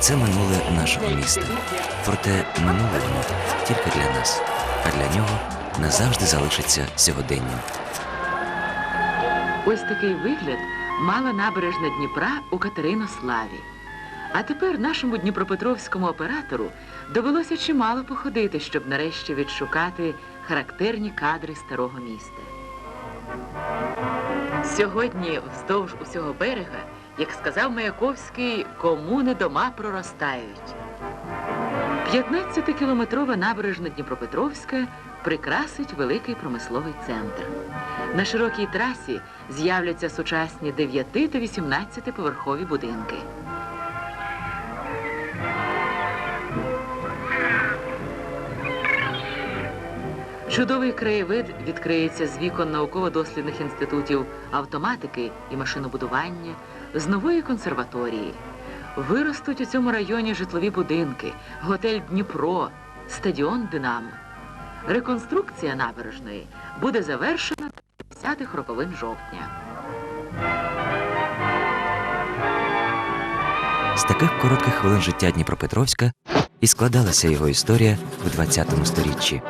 Це минуле нашого міста. Проте минуле воно тільки для нас, а для нього назавжди залишиться сьогоденням. Ось такий вигляд мала набережна Дніпра у Катеринославі. А тепер нашому дніпропетровському оператору довелося чимало походити, щоб нарешті відшукати характерні кадри старого міста. Сьогодні вздовж усього берега, як сказав Маяковський, комуни дома проростають. 15-кілометрова набережна Дніпропетровська прикрасить великий промисловий центр. На широкій трасі з'являться сучасні 9 та 18 поверхові будинки. Чудовий краєвид відкриється з вікон науково-дослідних інститутів автоматики і машинобудування, з нової консерваторії. Виростуть у цьому районі житлові будинки, готель Дніпро, стадіон Динамо. Реконструкція набережної буде завершена 10-х роковин жовтня. З таких коротких хвилин життя Дніпропетровська і складалася його історія в 20 сторіччі.